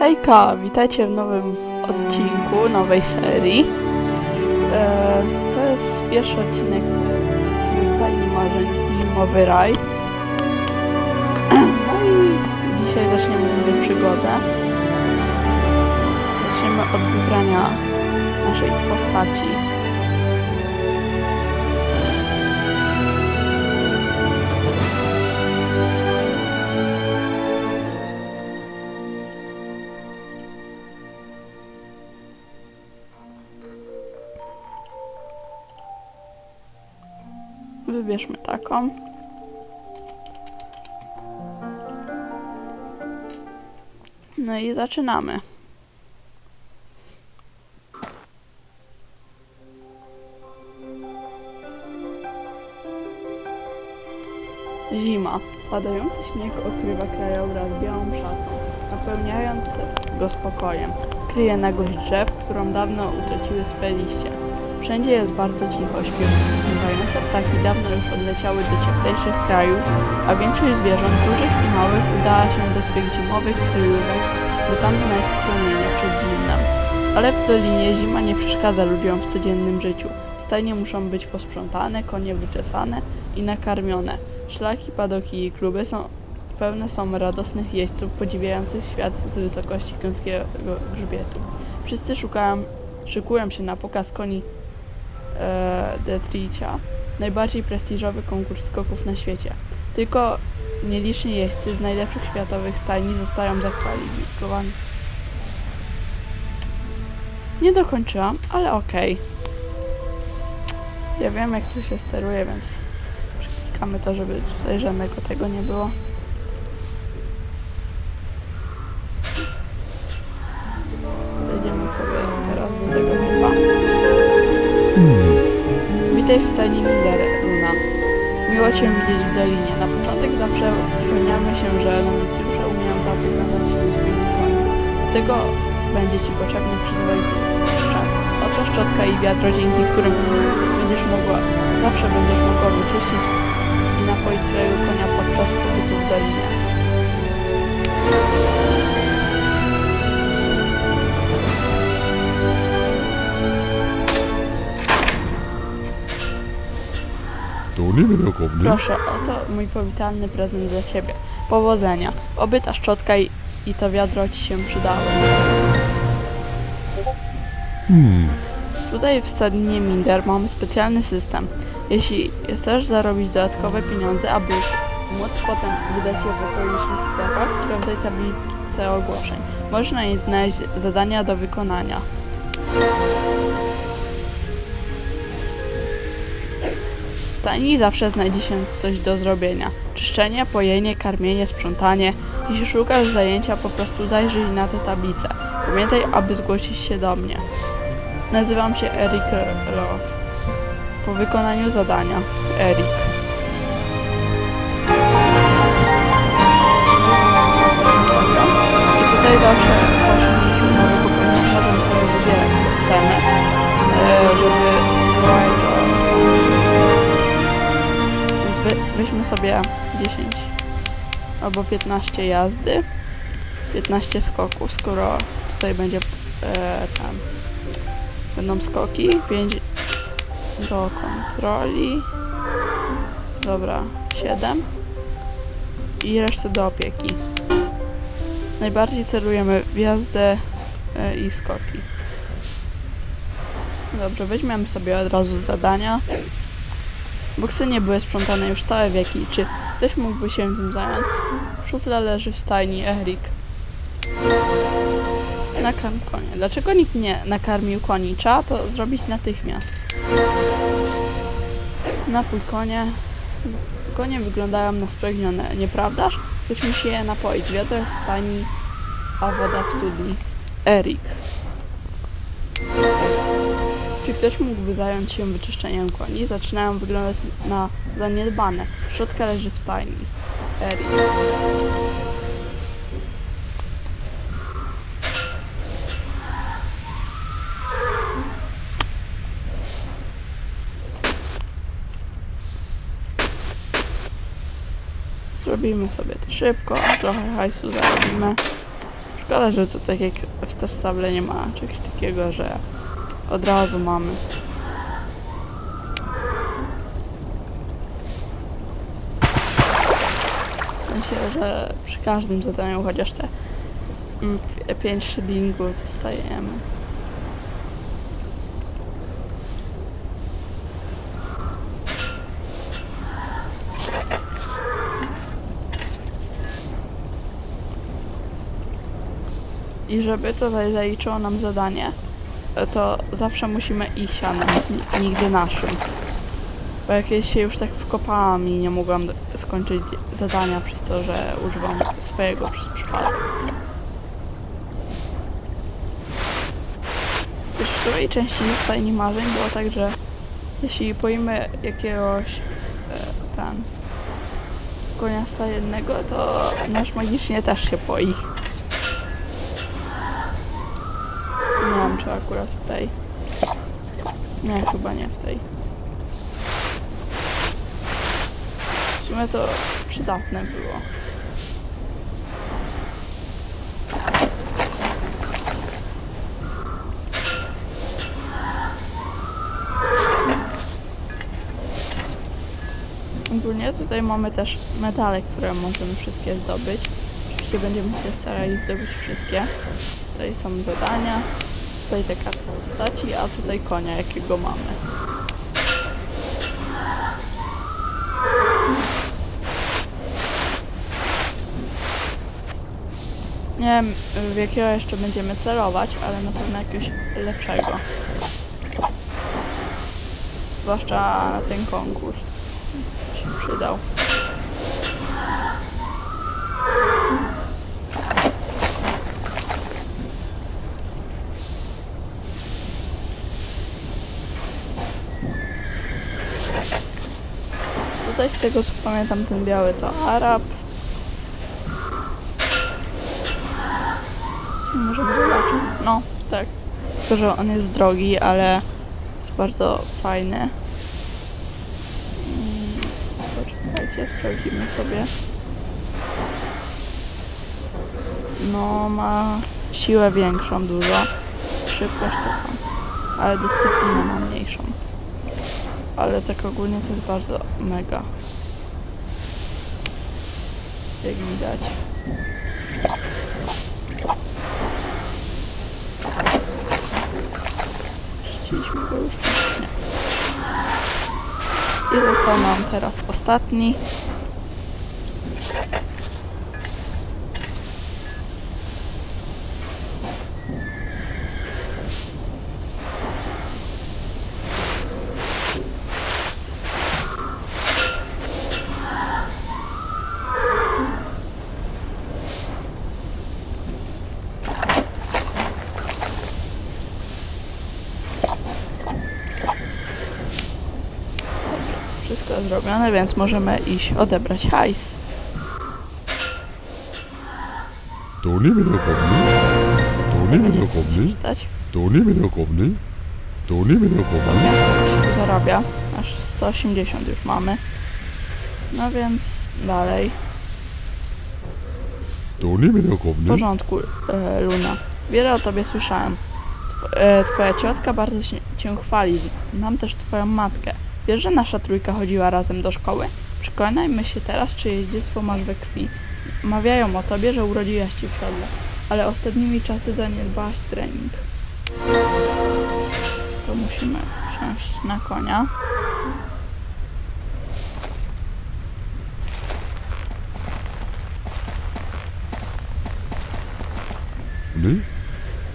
Hejka, witajcie w nowym odcinku, nowej serii. E, to jest pierwszy odcinek ze Stajni Marzeń Zimowy Raj. No i dzisiaj zaczniemy sobie przygodę. Zaczniemy od wybrania naszej postaci. Wybierzmy taką. No i zaczynamy. Zima. Padający śnieg okrywa krajobraz białą szatą, napełniając go spokojem. Kryje nagość drzew, którą dawno utraciły swe liście. Wszędzie jest bardzo cicho, śpiewające ptaki dawno już odleciały do cieplejszych krajów, a większość zwierząt, dużych i małych, udała się do swych zimowych kryjówek, by tam znaleźć schronienie przed zimnem. Ale w Dolinie zima nie przeszkadza ludziom w codziennym życiu. Stajnie muszą być posprzątane, konie wyczesane i nakarmione. Szlaki, padoki i kluby są pełne są radosnych jeźdźców podziwiających świat z wysokości końskiego grzbietu. Wszyscy szukają, szykują się na pokaz koni Detricia, najbardziej prestiżowy konkurs skoków na świecie. Tylko nieliczni jeźdźcy z najlepszych światowych stajni zostają zakwalifikowani. Nie dokończyłam, ale okej. Ja wiem jak to się steruje, więc przeklikamy to, żeby tutaj żadnego tego nie było. Cię widzieć w Dolinie. Na początek zawsze upewniamy się, że nowicjusze umieją zapowiadać się swoimi. Do tego będzie Ci potrzebny przyzwoity sprzęt. Oto szczotka i wiadro, dzięki którym będziesz mogła, zawsze będziesz mogła wyczyścić i napoić swojego konia podczas pobytu w Dolinie. Proszę, oto mój powitalny prezent dla Ciebie. Powodzenia. Oby ta szczotka i, i to wiadro Ci się przydały. Hmm. Tutaj w Stadninie Minder mamy specjalny system. Jeśli chcesz zarobić dodatkowe pieniądze, aby móc potem wydać je w okolicznych sklepach, sprawdzaj tablicę ogłoszeń. Możesz na niej znaleźć zadania do wykonania. Stajni zawsze znajdzie się coś do zrobienia. Czyszczenie, pojenie, karmienie, sprzątanie. Jeśli szukasz zajęcia, po prostu zajrzyj na tę tablicę. Pamiętaj, aby zgłosić się do mnie. Nazywam się Erik Roth. Po wykonaniu zadania. Erik. I tutaj zawsze po osiągnięciu nowego poziomu możemy sobie wybierać e, żeby weźmy sobie 10 albo 15 jazdy, 15 skoków, skoro tutaj będzie e, tam Będą skoki, 5 do kontroli. Dobra, 7. I resztę do opieki. Najbardziej celujemy w jazdę e, i skoki. Dobrze, weźmiemy sobie od razu zadania. Boksy nie były sprzątane już całe wieki. Czy ktoś mógłby się tym zająć? Szufla leży w stajni Erik. Nakarm konie. Dlaczego nikt nie nakarmił koni? Trzeba to zrobić natychmiast. Napój konie. Konie wyglądają na spragnione, nieprawdaż? Ktoś musi je napoić. Wiatr w stani, a woda w studni. Erik. Czy ktoś mógłby zająć się wyczyszczeniem koni? Zaczynają wyglądać na zaniedbane. Szczotka leży w stajni. Erik. Zrobimy sobie to szybko, trochę hajsu zarobimy. Szkoda, że tu tak jak w Star nie ma czegoś takiego, że od razu mamy. W sensie, że przy każdym zadaniu chociaż te 5 shillingów dostajemy. I żeby tutaj zaliczyło nam zadanie, to zawsze musimy ich sianem, ni- nigdy naszym. Bo jak ja się już tak wkopałam i nie mogłam skończyć zadania przez to, że używam swojego przez przypadek. Już w której części Stajni Marzeń było tak, że jeśli pojmy jakiegoś e, ten konia stajennego, to nasz magicznie też się poi. Nie wiem, czy akurat w tej. Nie, chyba nie w tej. W sumie to przydatne było. Ogólnie tutaj mamy też medale, które możemy wszystkie zdobyć. Oczywiście będziemy się starali zdobyć wszystkie. Tutaj są zadania, tutaj karty postaci, a tutaj konia, jakiego mamy. Nie wiem, w jakiego jeszcze będziemy celować, ale na pewno jakiegoś lepszego. Zwłaszcza na ten konkurs. Się przydał. Tutaj z tego co pamiętam ten biały to Arab. Co możemy zobaczyć? No, tak. Tylko, że on jest drogi, ale jest bardzo fajny. Mm, Poczekajcie, sprawdzimy sobie. No, ma siłę większą dużo. Szybkość taką. Ale dyscyplinę ma mniejszą. Ale tak ogólnie to jest bardzo mega. Jak widać. I został nam teraz ostatni. Wszystko zrobione, więc możemy iść odebrać hajs. To nie wyrokowny. To nie wyrokowny. Czytać. To nie wyrokowny. To nie To wyrokowny. miasto się tu zarabia. Aż 180 już mamy. No więc dalej. To nie W wyrokowny. porządku, e, Luna. Wiele o tobie słyszałem. E, twoja ciotka bardzo się, cię chwali. Znam też twoją matkę. Wiesz, że nasza trójka chodziła razem do szkoły? Przekonajmy się teraz, czy jej dziecko masz we krwi. Mawiają o tobie, że urodziłaś ci w siodle, ale ostatnimi czasy zaniedbałaś trening. To musimy wsiąść na konia.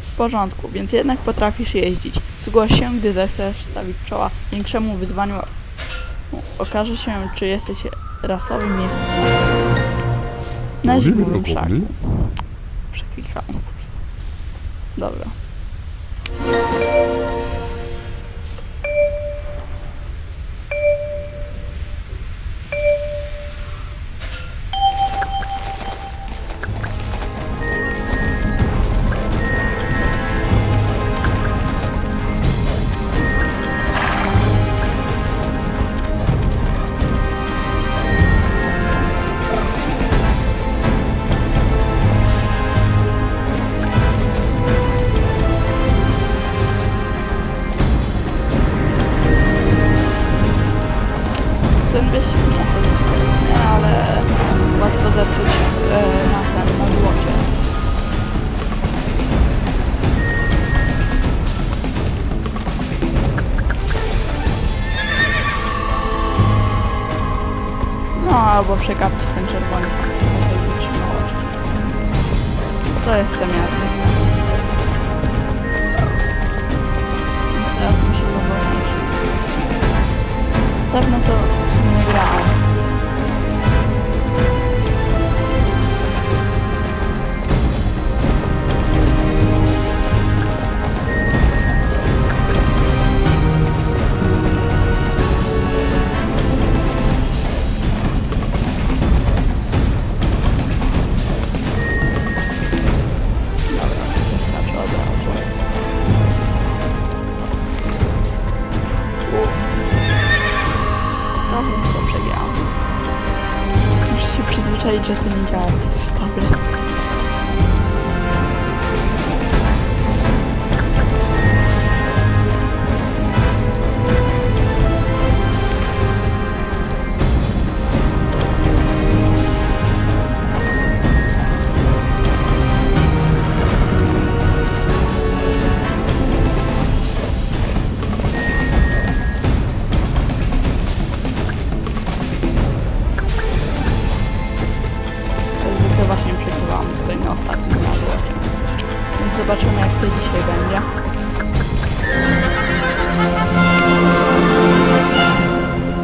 W porządku, więc jednak potrafisz jeździć. Zgłoś się, gdy zechcesz stawić czoła większemu wyzwaniu. Okaże się, czy jesteś rasowym jeźdźcą. Na zimowym szaku. Przeklikałem. Dobra. Albo przegapić ten czerwony. To jestem ja. Teraz musimy wolniejszy. Dawno to przyzwyczaić, że to to dzisiaj będzie.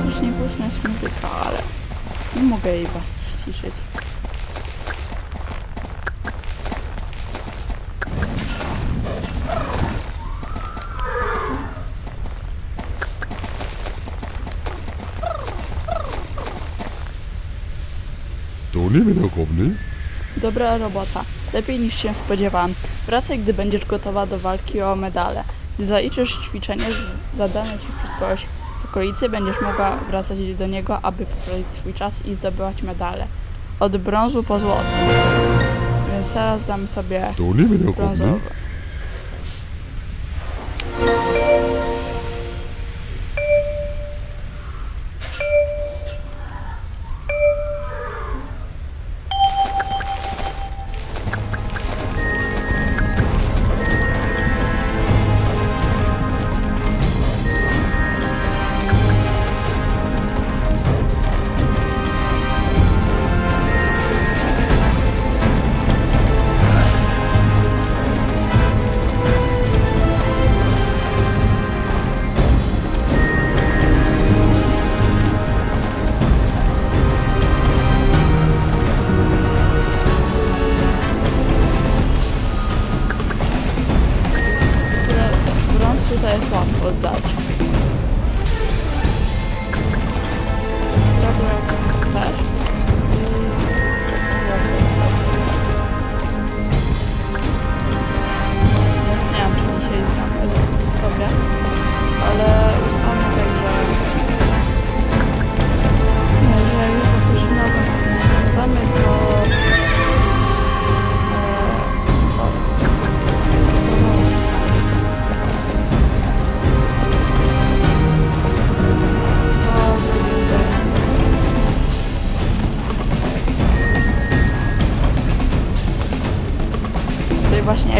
Też nie głośna jest muzyka, ale nie mogę jej bardziej ściszyć. To nie wielokrotny? Dobra robota. Lepiej niż się spodziewałam. Wracaj, gdy będziesz gotowa do walki o medale. Gdy zaliczysz ćwiczenie zadane ci przez kogoś w okolicy, będziesz mogła wracać do niego, aby poprawić swój czas i zdobywać medale. Od brązu po złoto. Więc teraz dam sobie brązowy.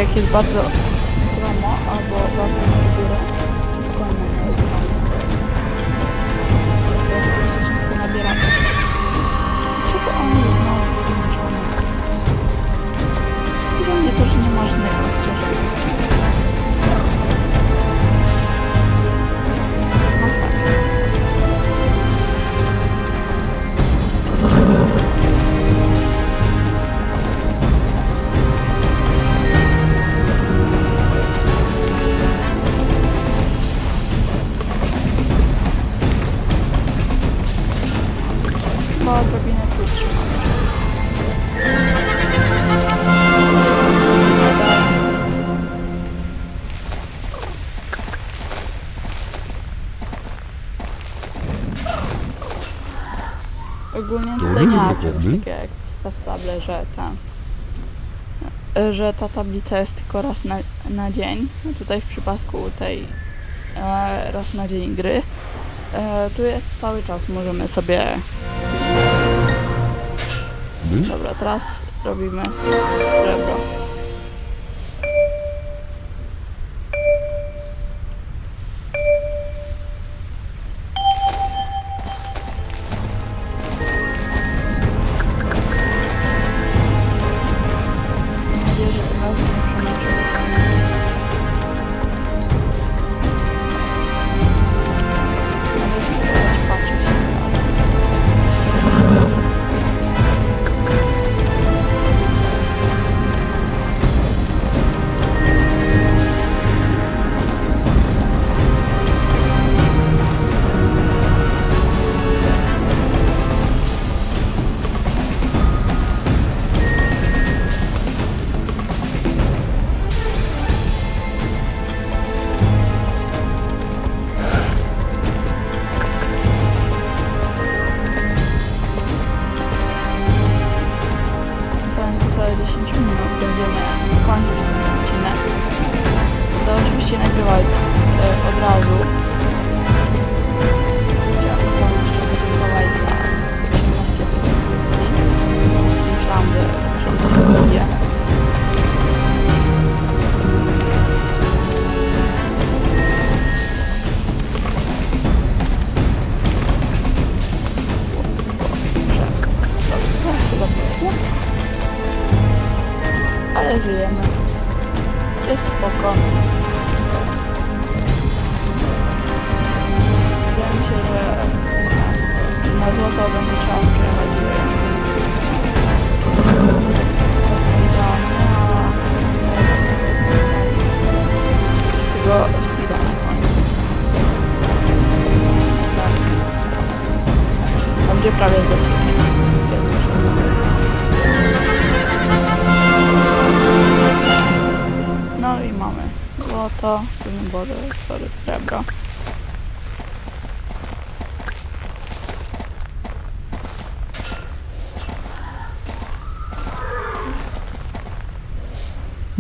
Tutaj właśnie jak jest bardzo promo albo bardzo Chyba odrobinę tu. Ogólnie To tutaj nie ma czegoś takiego jak w Stable, że ten że ta tablica jest tylko raz na, na dzień. Tutaj w przypadku tej e, raz na dzień gry. E, tu jest cały czas, możemy sobie... Dobra, teraz robimy srebro.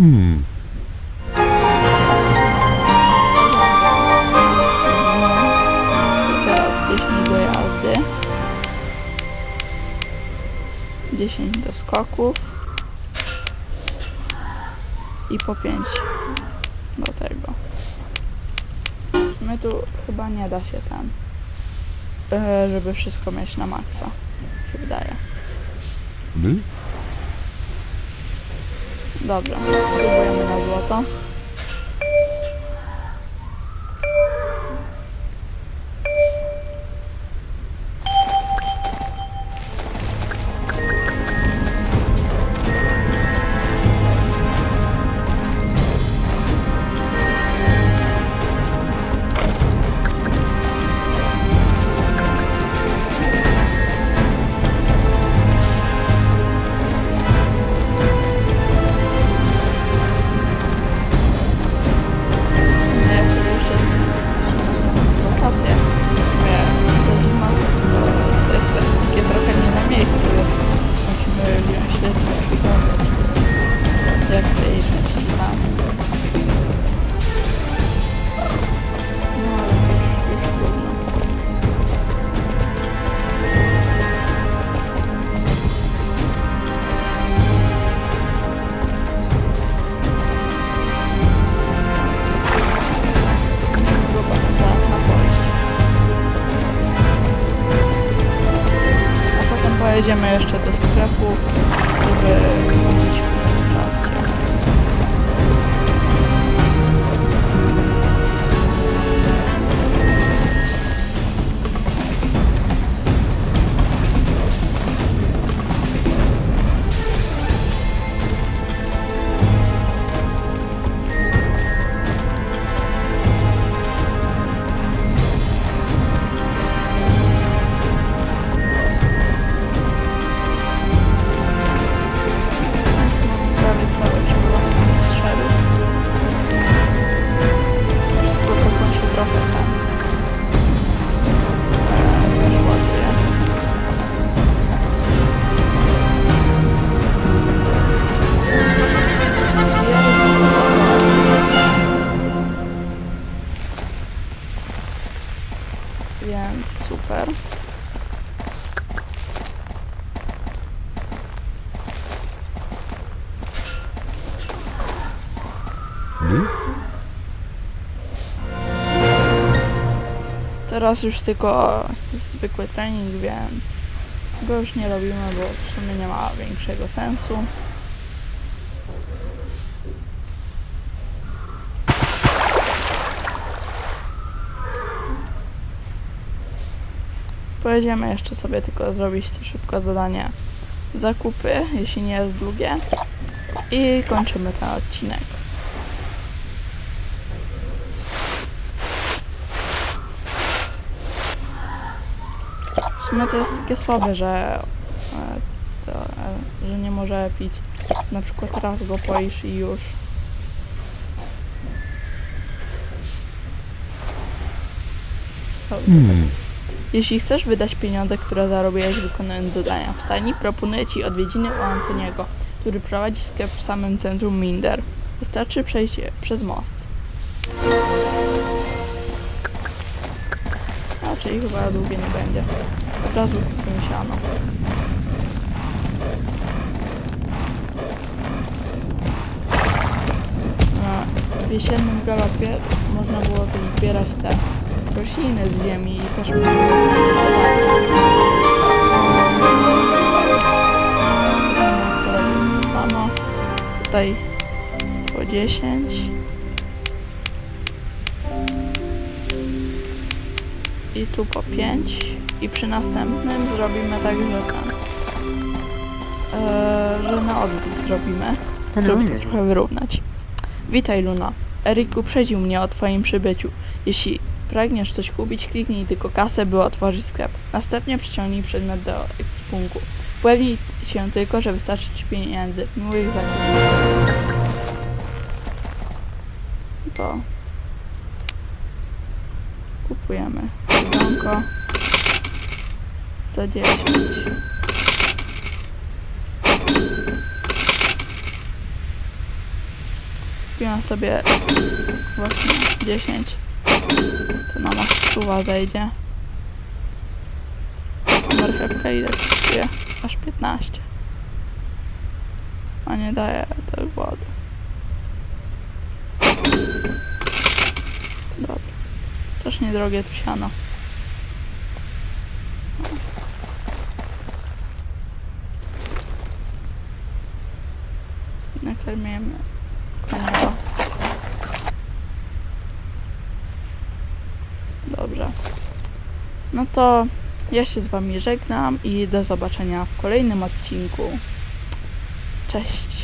Hmm. Teraz 10 do jazdy. 10 do skoków. I po 5 do tego. My tu chyba nie da się ten, żeby wszystko mieć na maksa, się wydaje. My? Dobra, spróbujemy na złoto. Przejdziemy jeszcze do teraz już tylko zwykły trening, więc go już nie robimy, bo w sumie nie ma większego sensu. Pojedziemy jeszcze sobie tylko zrobić to szybko zadanie zakupy, jeśli nie jest długie. I kończymy ten odcinek. Sumie to jest takie słabe, że, e, to, e, że nie może pić. Na przykład raz go poisz i już. Hmm. Jeśli chcesz wydać pieniądze, które zarobiłeś wykonując zadania w stajni, proponuję Ci odwiedziny u Antoniego, który prowadzi sklep w samym centrum Minder. Wystarczy przejść przez most. A, czyli chyba długie nie będzie. Od razu kupimy siano. Na jesiennym galopie można było też zbierać te rośliny z ziemi i też samo. Tutaj po 10. I tu po 5. I przy następnym zrobimy tak, że ten. Eee, że na odwrót zrobimy żeby to trochę wyrównać. Witaj Luna. Erik uprzedził mnie o twoim przybyciu. Jeśli pragniesz coś kupić, kliknij tylko kasę, by otworzyć sklep. Następnie przyciągnij przedmiot do ekwipunku. Upewnij się tylko, że wystarczy ci pieniędzy. Miłych zakupów. To kupujemy 110. kupiłem sobie właśnie 10 to na masz suwa zejdzie. Marchewka ile kosztuje? aż 15 a nie daje tak wody dobra. Strasznie drogie tu siano. Nakarmiemy konia. Dobrze. No to ja się z wami żegnam i do zobaczenia w kolejnym odcinku. Cześć.